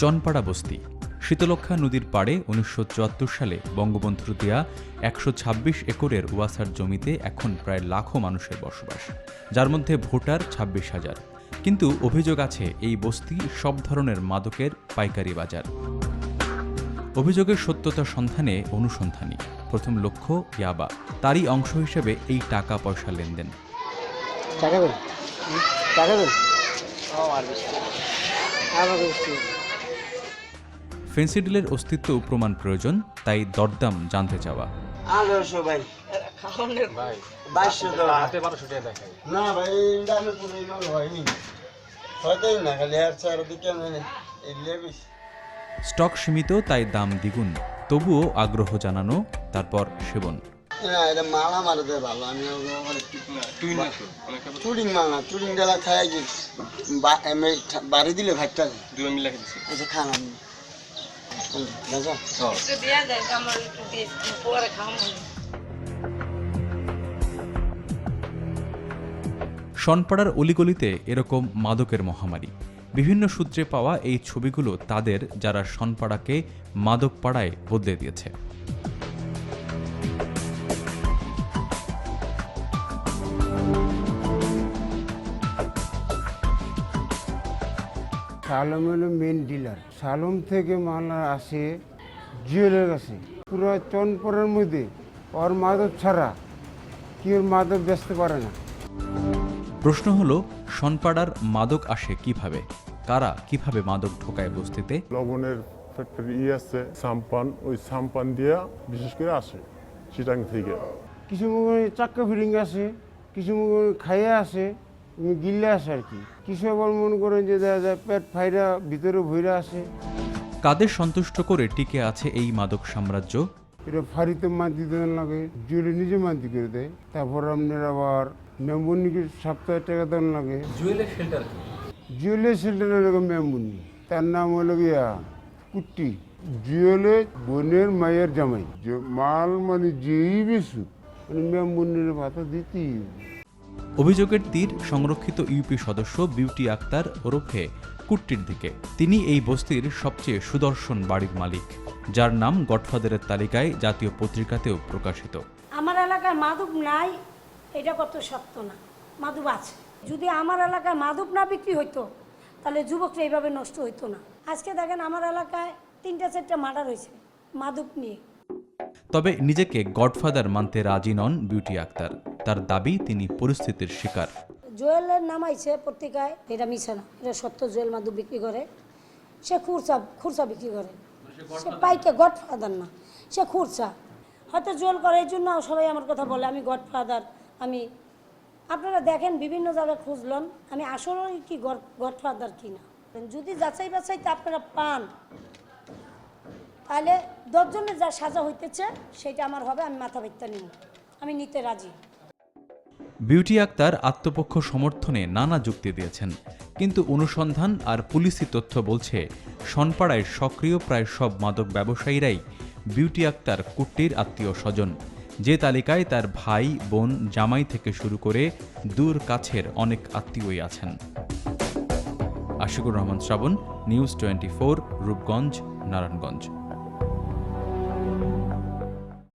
চনপাড়া বস্তি। শীতলক্ষা নদীর পাড়ে উনিশশো চুয়াত্তর সালে বঙ্গবন্ধুর দেয়া একশো ছাব্বিশ একরের ওয়াসার জমিতে এখন প্রায় লাখো মানুষের বসবাস যার মধ্যে ভোটার ছাব্বিশ হাজার। কিন্তু অভিযোগ আছে এই বস্তি সব ধরনের মাদকের পাইকারি বাজার। অভিযোগের সত্যতা সন্ধানে অনুসন্ধানী। প্রথম লক্ষ্য ইয়াবা। তারই অংশ হিসেবে এই টাকা পয়সা লেনদেন টাকা টাকা। ফেন্সিডিলের অস্তিত্ব প্রমাণ প্রয়োজন তাই দরদাম জানতে চাওয়া। ভাই। না ভাই হয়নি না খালি আর চারিদিকে এগুলো বেশি। স্টক সীমিত তাই দাম দ্বিগুণ। তবুও আগ্রহ জানানো তারপর সেবন। না এটা মালা মারতে ভালো আমি চুরিং মাল না চুরিং ডালা খাই বাড়ি দিলে ভাতটা খান আমি শনপাড়ার অলিগলিতে এরকম মাদকের মহামারী বিভিন্ন সূত্রে পাওয়া এই ছবিগুলো তাদের যারা শনপাড়াকে মাদক পাড়ায় বদলে দিয়েছে সালম হলো মেন ডিলার সালম থেকে মাল আসে জুয়েলের কাছে। পুরো চনপুরের মধ্যে ওর মাদক ছাড়া কি ওর মাদক বেচতে পারে না। প্রশ্ন হলো শনপাড়ার মাদক আসে কীভাবে? কারা কীভাবে মাদক ঢোকায় বস্তিতে? লবণের ফ্যাক্টরি ই আছে সাম্পান। ওই সাম্পান দিয়া বিশেষ করে আসে চিটাং থেকে। কিছু মুখে চাক্কা ফিলিং আসে কিছু মুখে খাইয়ে আসে। এমনি গিল্লে আসে আর কি। কিছু আবার মনে করেন যে দেখা যায় পেট ফাইরা ভিতরে ভইরা আসে? কাদের সন্তুষ্ট করে টিকে আছে এই মাদক সাম্রাজ্য? এটা ফাড়িতে মান্তি দেওয়ার লাগে জুয়েলে নিজে মান্তি করে দেয়। তারপর আপনার আবার মেম্বরনিকে সপ্তাহে টাকা দেওয়ার লাগে জুয়েলের শেল্টার জুয়েলের সেন্টারের এরকম মেম্বুনি তার নাম হলো গিয়া কুট্টি। জুয়েলে বোনের মায়ের জামাই। যে মাল মানে যেই বেশু মানে মেম্বুনির ভাতা দিতেই। অভিযোগের তীর সংরক্ষিত ইউপি সদস্য বিউটি আক্তার ওরফে কুট্টির দিকে। তিনি এই বস্তির সবচেয়ে সুদর্শন বাড়ির মালিক যার নাম গডফাদারের তালিকায় জাতীয় পত্রিকাতেও প্রকাশিত। আমার এলাকায় মাদক নাই এটা কত সত্য না? মাদক আছে। যদি আমার এলাকায় মাদক না বিক্রি হইতো তাহলে যুবকরা এইভাবে নষ্ট হইতো না। আজকে দেখেন আমার এলাকায় তিনটা চারটা মার্ডার হয়েছে মাদক নিয়ে। তবে নিজেকে গডফাদার মানতে রাজি নন বিউটি আক্তার। তার দাবি তিনি পরিস্থিতির শিকার। জুয়েলের নাম আইছে পত্রিকায়, এটা মিছে না, এটা সত্য, জুয়েল মাদক বিক্রি করে। সে খুরসা খুরসা বিক্রি করে। সে পাইকে গড ফাদার না, সে খুরসা হয়তো জুয়েল করে, এই জন্য সবাই আমার কথা বলে, আমি গড ফাদার আমি আপনারা দেখেন, বিভিন্ন জায়গায় খুঁজলেন, আমি আসলেই কি গড ফাদার কিনা যদি যাচাই বাছাইতে আপনারা পান। তাহলে দশজনের যা সাজা হইতেছে, সেটা আমার হবে, আমি মাথা ব্যক্তা নিব। আমি নিতে রাজি। বিউটি আক্তার আত্মপক্ষ সমর্থনে নানা যুক্তি দিয়েছেন। কিন্তু অনুসন্ধান আর পুলিশি তথ্য বলছে, সনপাড়ায় সক্রিয় প্রায় সব মাদক ব্যবসায়ীরাই বিউটি আক্তার কুট্টির আত্মীয় স্বজন। যে তালিকায় তার ভাই, বোন, জামাই থেকে শুরু করে দূর কাছের অনেক আত্মীয়ই আছেন। Ashikur Rahman Shrabon, news twenty four, Rupganj, Narayanganj.